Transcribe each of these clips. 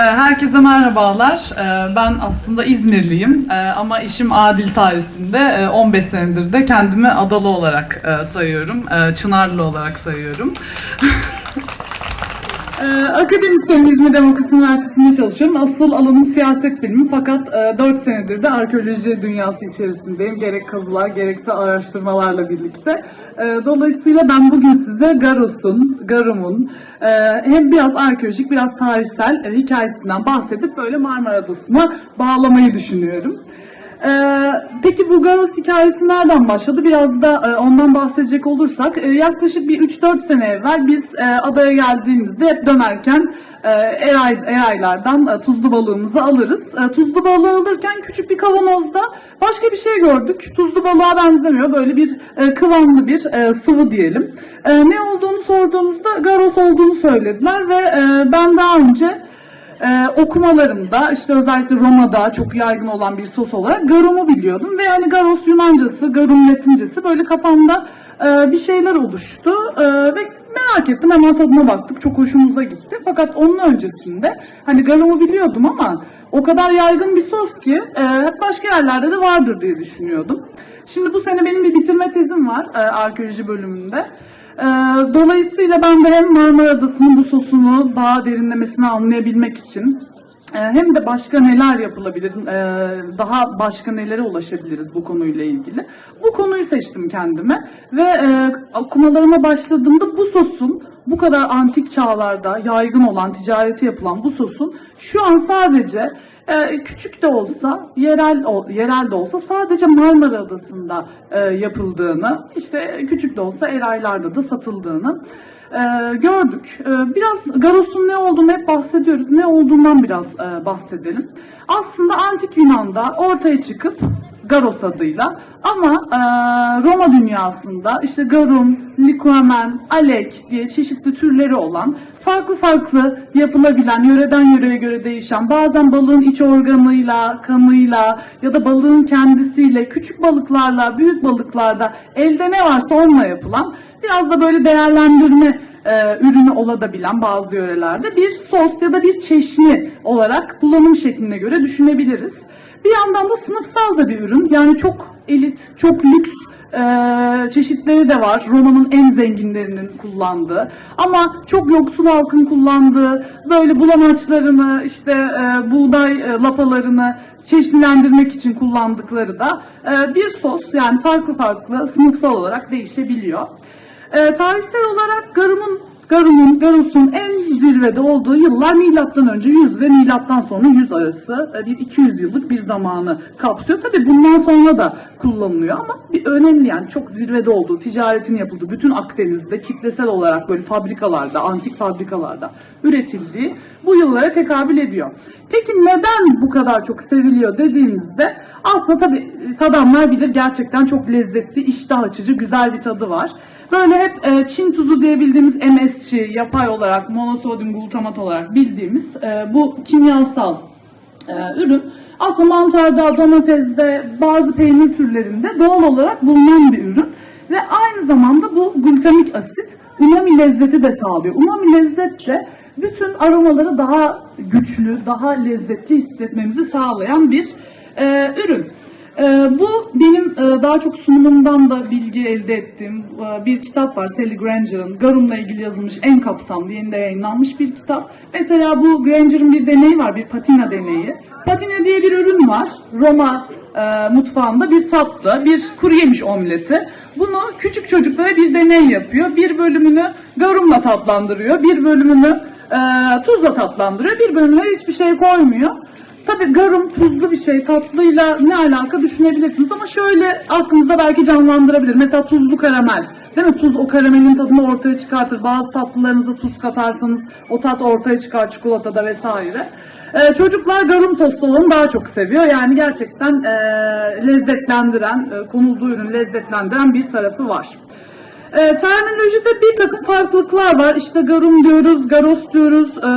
Ee, Herkese merhabalar. Ee, Ben aslında İzmirliyim Ee, ama işim Adil sayesinde e, 15 senedir de kendimi adalı olarak e, sayıyorum. Çınarlı olarak sayıyorum. Ee, Akademisyenim İzmir Demokrasi Üniversitesi'nde çalışıyorum. Asıl alanım siyaset bilimi fakat e, 4 senedir de arkeoloji dünyası içerisindeyim. Gerek kazılar gerekse araştırmalarla birlikte. E, Dolayısıyla ben bugün size Garos'un, Garum'un e, hem biraz arkeolojik biraz tarihsel e, hikayesinden bahsedip böyle Marmara Adası'na bağlamayı düşünüyorum. Ee, peki bu Garos hikayesi nereden başladı? Biraz da e, ondan bahsedecek olursak e, yaklaşık bir 3-4 sene evvel biz e, adaya geldiğimizde hep dönerken e, eray, eraylardan e, tuzlu balığımızı alırız. E, tuzlu balığı alırken küçük bir kavanozda başka bir şey gördük. Tuzlu balığa benzemiyor. Böyle bir e, kıvamlı bir e, sıvı diyelim. E, ne olduğunu sorduğumuzda Garos olduğunu söylediler ve e, ben daha önce ee, okumalarımda işte özellikle Roma'da çok yaygın olan bir sos olarak garum'u biliyordum ve yani garos Yunancası, garum Latincesi böyle kafamda e, bir şeyler oluştu Ee, ve merak ettim hemen tadına baktık çok hoşumuza gitti fakat onun öncesinde hani garum'u biliyordum ama o kadar yaygın bir sos ki e, hep başka yerlerde de vardır diye düşünüyordum. Şimdi bu sene benim bir bitirme tezim var e, arkeoloji bölümünde. Ee, Dolayısıyla ben de hem Marmara Adası'nın bu sosunu daha derinlemesine anlayabilmek için e, hem de başka neler yapılabilir, e, daha başka nelere ulaşabiliriz bu konuyla ilgili. Bu konuyu seçtim kendime ve e, okumalarıma başladığımda bu sosun bu kadar antik çağlarda yaygın olan, ticareti yapılan bu sosun şu an sadece e, küçük de olsa, yerel ol- yerel de olsa sadece Marmara Adası'nda e, yapıldığını, işte küçük de olsa Eraylar'da da satıldığını e, gördük. E, biraz Garos'un ne olduğunu hep bahsediyoruz. Ne olduğundan biraz bahsedelim. Aslında Antik Yunan'da ortaya çıkıp Garos adıyla. Ama e, Roma dünyasında işte garum, likuamen, alek diye çeşitli türleri olan farklı farklı yapılabilen, yöreden yöreye göre değişen bazen balığın iç organıyla, kanıyla ya da balığın kendisiyle, küçük balıklarla, büyük balıklarda elde ne varsa onunla yapılan biraz da böyle değerlendirme e, ürünü olabilen bazı yörelerde bir sos ya da bir çeşni olarak kullanım şekline göre düşünebiliriz. Bir yandan da sınıfsal da bir ürün. Yani çok elit, çok lüks e, çeşitleri de var. Roma'nın en zenginlerinin kullandığı. Ama çok yoksul halkın kullandığı böyle bulamaçlarını, işte e, buğday e, lapalarını çeşitlendirmek için kullandıkları da e, bir sos. Yani farklı farklı sınıfsal olarak değişebiliyor. E, tarihsel olarak Garum'un Garum'un, Garus'un en zirvede olduğu yıllar milattan önce 100 ve milattan sonra 100 arası e, bir 200 yıllık bir zamanı kapsıyor. Tabii bundan sonra da kullanılıyor ama bir önemli yani çok zirvede olduğu, ticaretin yapıldığı bütün Akdeniz'de kitlesel olarak böyle fabrikalarda, antik fabrikalarda üretildiği bu yıllara tekabül ediyor. Peki neden bu kadar çok seviliyor dediğimizde aslında tabii e, tadanlar bilir gerçekten çok lezzetli, iştah açıcı, güzel bir tadı var. Böyle hep e, Çin tuzu diye bildiğimiz MSG, yapay olarak monosodyum glutamat olarak bildiğimiz e, bu kimyasal e, ürün aslında mantarda, domatesde, bazı peynir türlerinde doğal olarak bulunan bir ürün. Ve aynı zamanda bu glutamik asit umami lezzeti de sağlıyor. Umami lezzet de bütün aromaları daha güçlü, daha lezzetli hissetmemizi sağlayan bir e, ürün. Ee, bu benim e, daha çok sunumumdan da bilgi elde ettiğim e, bir kitap var. Sally Granger'ın Garum'la ilgili yazılmış en kapsamlı, yeni de yayınlanmış bir kitap. Mesela bu Granger'ın bir deneyi var, bir patina deneyi. Patina diye bir ürün var. Roma e, mutfağında bir tatlı, bir kuru yemiş omleti. Bunu küçük çocuklara bir deney yapıyor. Bir bölümünü garumla tatlandırıyor, bir bölümünü e, tuzla tatlandırıyor, bir bölümüne hiçbir şey koymuyor. Tabii garum tuzlu bir şey, tatlıyla ne alaka düşünebilirsiniz ama şöyle aklınızda belki canlandırabilir. Mesela tuzlu karamel. Değil mi? Tuz o karamelin tadını ortaya çıkartır. Bazı tatlılarınıza tuz katarsanız o tat ortaya çıkar çikolatada vesaire. Ee, çocuklar garum tostu olanı daha çok seviyor. Yani gerçekten e, lezzetlendiren, e, konulduğu ürün lezzetlendiren bir tarafı var. E, terminolojide bir takım farklılıklar var. İşte garum diyoruz, garos diyoruz, e,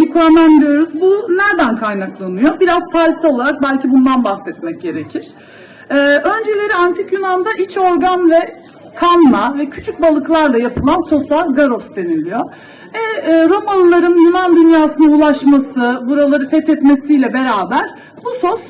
likuamen diyoruz. Bu nereden kaynaklanıyor? Biraz tarihsel olarak belki bundan bahsetmek gerekir. E, önceleri Antik Yunan'da iç organ ve kanla ve küçük balıklarla yapılan sosa garos deniliyor. E, e, Romalıların Yunan dünyasına ulaşması, buraları fethetmesiyle beraber bu sos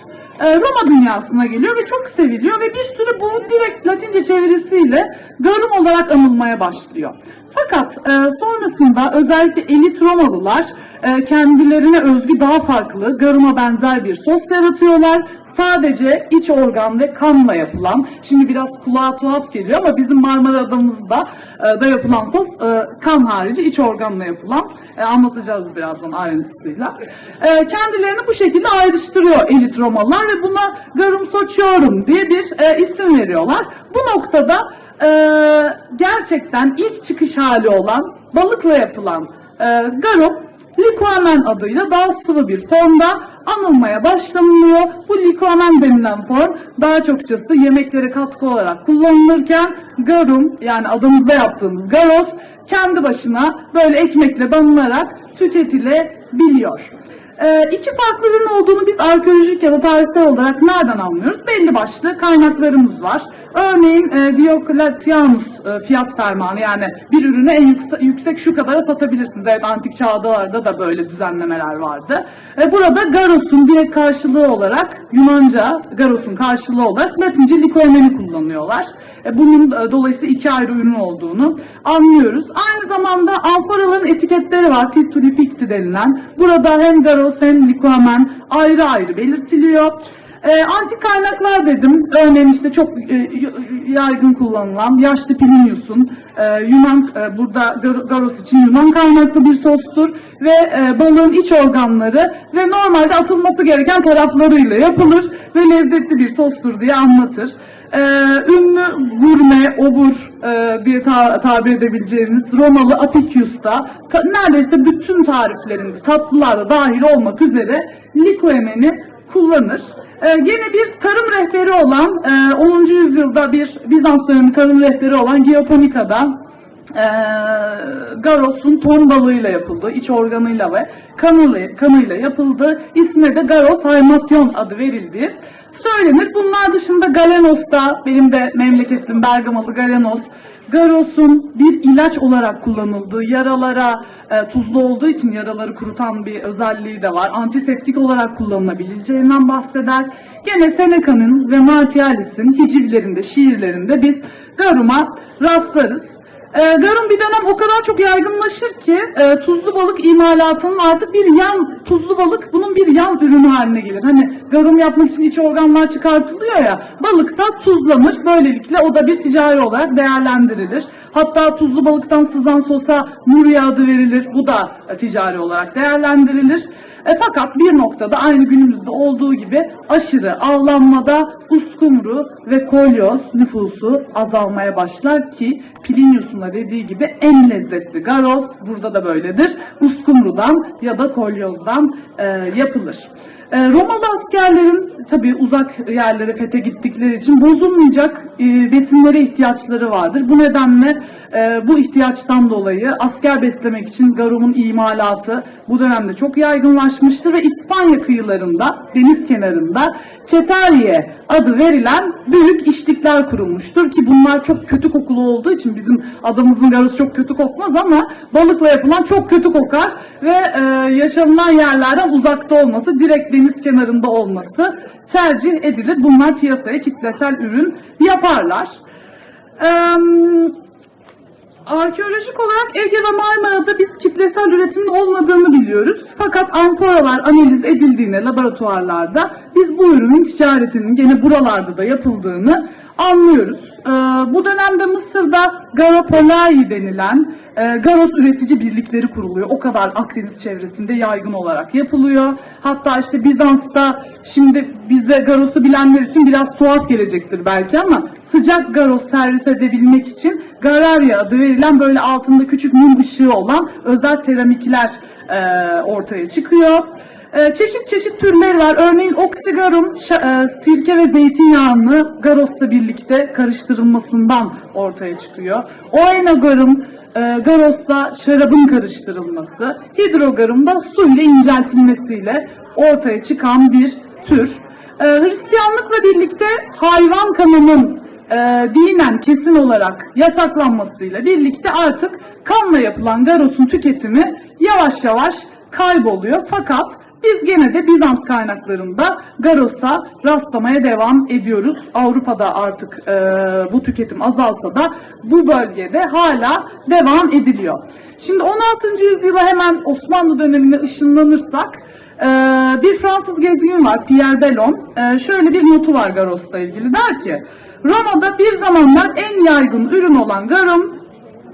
e, Roma dünyasına geliyor ve çok seviliyor ve bir süre bu direkt Latince çevirisiyle garum olarak anılmaya başlıyor. Fakat e, sonrasında özellikle elit Romalılar e, kendilerine özgü daha farklı garuma benzer bir sos yaratıyorlar. Sadece iç organ ve kanla yapılan, şimdi biraz kulağa tuhaf geliyor ama bizim Marmara Adamızda e, da yapılan sos e, kan harici iç organla yapılan. E, anlatacağız birazdan ayrıntısıyla. Kendilerini bu şekilde ayrıştırıyor elit Romalılar ve buna garum sociorum diye bir isim veriyorlar. Bu noktada gerçekten ilk çıkış hali olan balıkla yapılan garum likuamen adıyla daha sıvı bir formda anılmaya başlanılıyor. Bu likuamen denilen form daha çokçası yemeklere katkı olarak kullanılırken garum yani adımızda yaptığımız garos kendi başına böyle ekmekle banılarak tüketilebiliyor. Ee, iki farklı ürün olduğunu biz arkeolojik ya da tarihsel olarak nereden anlıyoruz? Belli başlı kaynaklarımız var. Örneğin e, Diocletianus e, fiyat fermanı yani bir ürünü en yüksek, yüksek şu kadara satabilirsiniz. Evet antik çağlarda da böyle düzenlemeler vardı. E, burada Garos'un direkt karşılığı olarak Yunanca Garos'un karşılığı olarak Latince likoemeni kullanıyorlar. E, bunun e, dolayısıyla iki ayrı ürün olduğunu anlıyoruz. Aynı zamanda amforaların etiketleri var. Tituli picti denilen. Burada hem Garos hem likoemen ayrı ayrı belirtiliyor. E, antik kaynaklar dedim. Örneğin işte çok e, yaygın kullanılan yaşlı Plinius'un e, Yunan e, burada Gar- Garos için Yunan kaynaklı bir sostur ve e, balığın iç organları ve normalde atılması gereken taraflarıyla yapılır ve lezzetli bir sostur diye anlatır. E, ünlü gurme, obur e, diye ta- tabir edebileceğimiz Romalı Apicius da ta- neredeyse bütün tariflerinde tatlılarda dahil olmak üzere likoemeni kullanır. Ee, yine bir tarım rehberi olan e, 10. yüzyılda bir Bizans dönemi tarım rehberi olan Geoponika'da e, Garos'un ton balığıyla yapıldığı, iç organıyla ve kanıyla, kanıyla yapıldığı isme de Garos haimation adı verildiği söylenir. Bunlar dışında Galenos'ta, benim de memleketim Bergamalı Galenos, Garos'un bir ilaç olarak kullanıldığı, yaralara e, tuzlu olduğu için yaraları kurutan bir özelliği de var. Antiseptik olarak kullanılabileceğinden bahseder. Gene Seneca'nın ve Martialis'in hicivlerinde, şiirlerinde biz Garum'a rastlarız. E, garum bir dönem o kadar çok yaygınlaşır ki e, tuzlu balık imalatının artık bir yan, tuzlu balık bunun bir yan ürünü haline gelir. Hani garum yapmak için iç organlar çıkartılıyor ya, balık da tuzlanır. Böylelikle o da bir ticari olarak değerlendirilir. Hatta tuzlu balıktan sızan sosa murya adı verilir. Bu da ticari olarak değerlendirilir. E, fakat bir noktada aynı günümüzde olduğu gibi aşırı avlanmada uskumru ve kolyoz nüfusu azalmaya başlar ki Plinius'un da dediği gibi en lezzetli garos burada da böyledir. Uskumrudan ya da kolyozdan e, yapılır. E, Romalı askerlerin tabii uzak yerlere fethe gittikleri için bozulmayacak e, besinlere ihtiyaçları vardır. Bu nedenle e, bu ihtiyaçtan dolayı asker beslemek için garumun imalatı bu dönemde çok yaygınlaşmıştır ve İspanya kıyılarında, deniz kenarında Çeterye adı verilen büyük işlikler kurulmuştur ki bunlar çok kötü kokulu olduğu için bizim adamımızın garosu çok kötü kokmaz ama balıkla yapılan çok kötü kokar ve e, yaşanılan yerlerden uzakta olması, direkt deniz kenarında olması tercih edilir. Bunlar piyasaya kitlesel ürün yaparlar. Eee Arkeolojik olarak Ege ve Marmara'da biz kitlesel üretimin olmadığını biliyoruz. Fakat amforalar analiz edildiğinde laboratuvarlarda biz bu ürünün ticaretinin gene buralarda da yapıldığını anlıyoruz. Ee, bu dönemde Mısır'da Garopolai denilen e, garos üretici birlikleri kuruluyor. O kadar Akdeniz çevresinde yaygın olarak yapılıyor. Hatta işte Bizans'ta şimdi bize garosu bilenler için biraz tuhaf gelecektir belki ama sıcak garos servis edebilmek için gararya adı verilen böyle altında küçük mum ışığı olan özel seramikler e, ortaya çıkıyor. E, çeşit çeşit türleri var. Örneğin oksigarum e, sirke ve zeytinyağını garosla birlikte karıştırılmasından ortaya çıkıyor. Oenogarum e, garosla şarabın karıştırılması, hidrogarum da su ile inceltilmesiyle ortaya çıkan bir tür. E, Hristiyanlıkla birlikte hayvan kanının e, dinen kesin olarak yasaklanmasıyla birlikte artık kanla yapılan garosun tüketimi yavaş yavaş kayboluyor. Fakat biz gene de Bizans kaynaklarında Garos'a rastlamaya devam ediyoruz. Avrupa'da artık e, bu tüketim azalsa da bu bölgede hala devam ediliyor. Şimdi 16. yüzyıla hemen Osmanlı dönemine ışınlanırsak e, bir Fransız gezgin var Pierre Bellon. E, şöyle bir notu var Garos'la ilgili der ki Roma'da bir zamanlar en yaygın ürün olan garum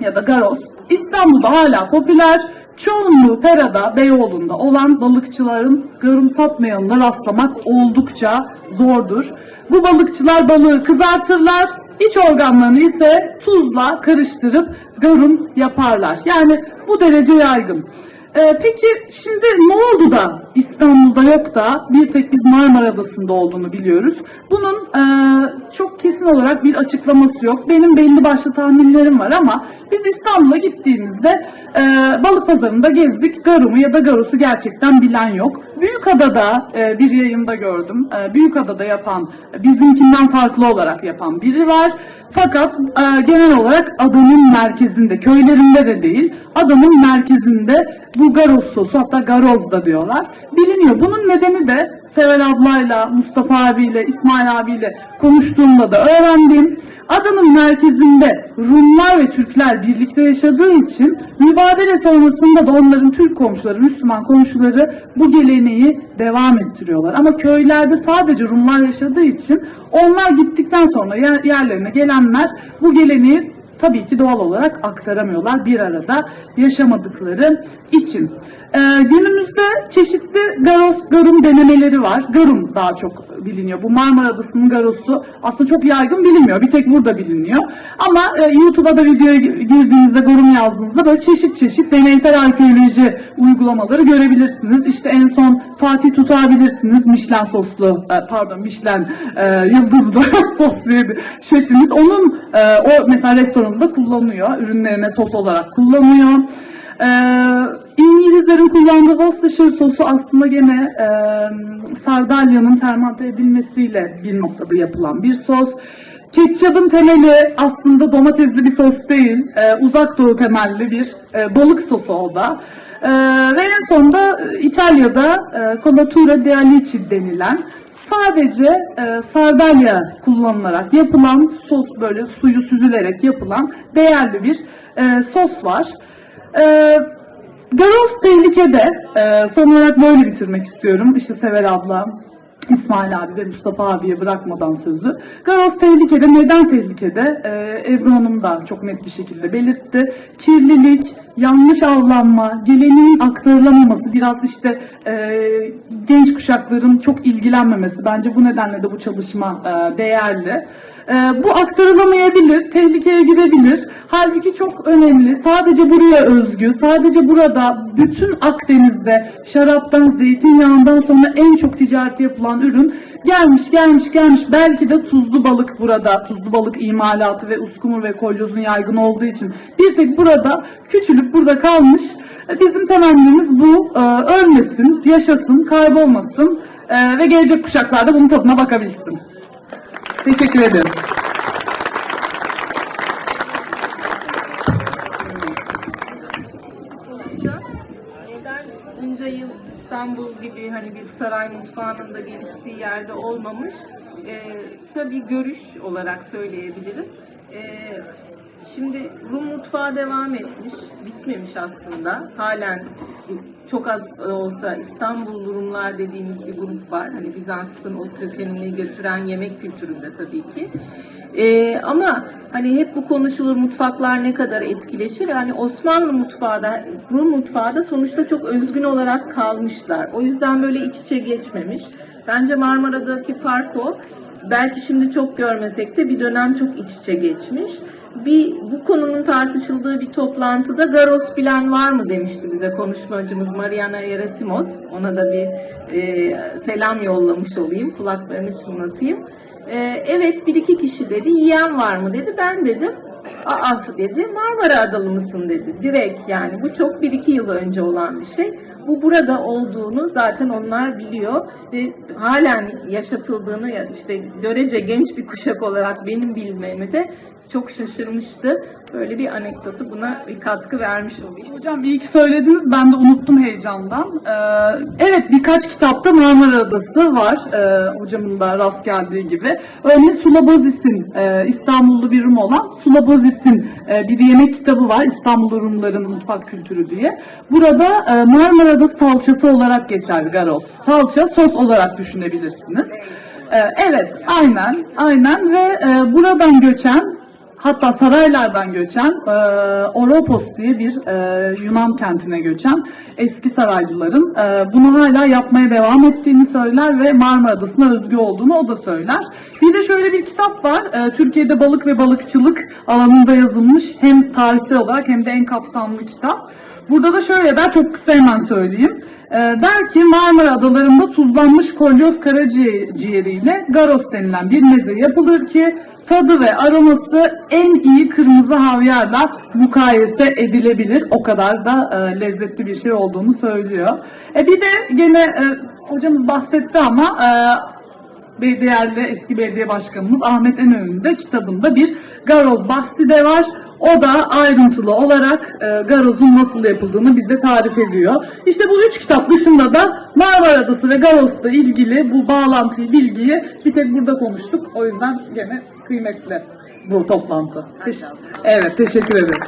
ya da garos İstanbul'da hala popüler. Çoğunluğu Pera'da, Beyoğlu'nda olan balıkçıların garum satmayanına rastlamak oldukça zordur. Bu balıkçılar balığı kızartırlar, iç organlarını ise tuzla karıştırıp garum yaparlar. Yani bu derece yaygın. Ee, peki şimdi ne oldu da İstanbul'da yok da bir tek biz Marmara Adası'nda olduğunu biliyoruz. Bunun e, çok kesin olarak bir açıklaması yok. Benim belli başlı tahminlerim var ama biz İstanbul'a gittiğimizde e, balık pazarında gezdik. Garumu ya da garusu gerçekten bilen yok. Büyükada'da e, bir yayında gördüm. E, Büyükada'da yapan, bizimkinden farklı olarak yapan biri var. Fakat e, genel olarak adanın merkezinde, köylerinde de değil, adanın merkezinde bu garoz sosu hatta garoz da diyorlar. Biliniyor. Bunun nedeni de Sever ablayla, Mustafa abiyle, İsmail abiyle konuştuğumda da öğrendim. Adanın merkezinde Rumlar ve Türkler birlikte yaşadığı için mübadele sonrasında da onların Türk komşuları, Müslüman komşuları bu geleneği devam ettiriyorlar. Ama köylerde sadece Rumlar yaşadığı için onlar gittikten sonra yer- yerlerine gelenler bu geleneği tabii ki doğal olarak aktaramıyorlar bir arada yaşamadıkları için. Ee, günümüzde çeşitli garos, garum denemeleri var. Garum daha çok biliniyor. Bu Marmara Adası'nın garosu aslında çok yaygın bilinmiyor. Bir tek burada biliniyor. Ama e, YouTube'a da videoya girdiğinizde garum yazdığınızda böyle çeşit çeşit deneysel arkeoloji uygulamaları görebilirsiniz. İşte en son Fatih tutabilirsiniz. Michelin soslu, e, pardon Michelin e, yıldızlı sosluydu şefimiz. Onun e, o mesela restoranında kullanıyor. Ürünlerine sos olarak kullanıyor. Ee, İngilizlerin kullandığı Worcestershire sosu aslında gene e, Sardalya'nın fermente edilmesiyle bir noktada yapılan bir sos. Ketçapın temeli aslında domatesli bir sos değil, e, uzak doğu temelli bir e, balık sosu o da. E, ve en sonunda e, İtalya'da e, Colatura di Alici denilen sadece e, sardalya kullanılarak yapılan sos böyle suyu süzülerek yapılan değerli bir e, sos var. Ee, Garos tehlikede. Ee, son olarak böyle bitirmek istiyorum. İşte Sever abla, İsmail abi ve Mustafa abiye bırakmadan sözü. Garos tehlikede. Neden tehlikede? Ee, Ebru Hanım da çok net bir şekilde belirtti. Kirlilik, yanlış avlanma, geleneğin aktarılamaması, biraz işte e, genç kuşakların çok ilgilenmemesi. Bence bu nedenle de bu çalışma e, değerli. Ee, bu aktarılamayabilir, tehlikeye gidebilir. Halbuki çok önemli. Sadece buraya özgü, sadece burada bütün Akdeniz'de şaraptan, zeytinyağından sonra en çok ticareti yapılan ürün gelmiş, gelmiş, gelmiş. Belki de tuzlu balık burada, tuzlu balık imalatı ve uskumur ve kolyozun yaygın olduğu için bir tek burada küçülüp burada kalmış. Bizim temennimiz bu. Ee, ölmesin, yaşasın, kaybolmasın ee, ve gelecek kuşaklar da bunun tadına bakabilsin. Teşekkür ederim. İstanbul gibi hani bir saray mutfağının da geliştiği yerde olmamış? Şöyle bir görüş olarak söyleyebilirim. Ee, şimdi Rum mutfağı devam etmiş, bitmemiş aslında. Halen çok az olsa İstanbul Rumlar dediğimiz bir grup var. Hani Bizans'ın o kökenini götüren yemek kültüründe tabii ki. Ee, ama hani hep bu konuşulur mutfaklar ne kadar etkileşir. Yani Osmanlı mutfağı da Rum mutfağı da sonuçta çok özgün olarak kalmışlar. O yüzden böyle iç içe geçmemiş. Bence Marmara'daki fark o. Belki şimdi çok görmesek de bir dönem çok iç içe geçmiş. Bir bu konunun tartışıldığı bir toplantıda Garos bilen var mı demişti bize konuşmacımız Mariana Yerasimos. Ona da bir e, selam yollamış olayım, kulaklarını çınlatayım. E, evet bir iki kişi dedi, yiyen var mı dedi. Ben dedim, aa dedi, Marmara Adalı mısın dedi. Direkt yani bu çok bir iki yıl önce olan bir şey. Bu burada olduğunu zaten onlar biliyor ve halen yaşatıldığını ya işte görece genç bir kuşak olarak benim bilmemi de çok şaşırmıştı. Böyle bir anekdotu buna bir katkı vermiş olayım. Hocam iyi ki söylediniz. Ben de unuttum heyecandan. Ee, evet birkaç kitapta Marmara Adası var. Ee, hocamın da rast geldiği gibi. Örneğin Sulabozis'in e, İstanbullu bir Rum olan Sulabozis'in e, bir yemek kitabı var. İstanbullu Rumların mutfak kültürü diye. Burada e, Marmara Adası salçası olarak geçer garos. Salça sos olarak düşünebilirsiniz. Ee, evet aynen aynen ve e, buradan göçen Hatta saraylardan göçen e, Oropos diye bir e, Yunan kentine göçen eski saraycıların e, bunu hala yapmaya devam ettiğini söyler ve Marmara Adası'na özgü olduğunu o da söyler. Bir de şöyle bir kitap var. E, Türkiye'de balık ve balıkçılık alanında yazılmış hem tarihsel olarak hem de en kapsamlı kitap. Burada da şöyle der, çok kısa hemen söyleyeyim. E, der ki Marmara Adalarında tuzlanmış kolyoz karaciğeriyle garos denilen bir meze yapılır ki tadı ve aroması en iyi kırmızı havyarla mukayese edilebilir. O kadar da e, lezzetli bir şey olduğunu söylüyor. E, bir de gene e, hocamız bahsetti ama e, değerli eski belediye başkanımız Ahmet Enönü'nün de kitabında bir garoz bahsi de var. O da ayrıntılı olarak e, garozun nasıl yapıldığını bize tarif ediyor. İşte bu üç kitap dışında da Marmara Adası ve Garoz'la ilgili bu bağlantıyı, bilgiyi bir tek burada konuştuk. O yüzden gene kıymetli bu toplantı. Teş- evet, teşekkür ederim.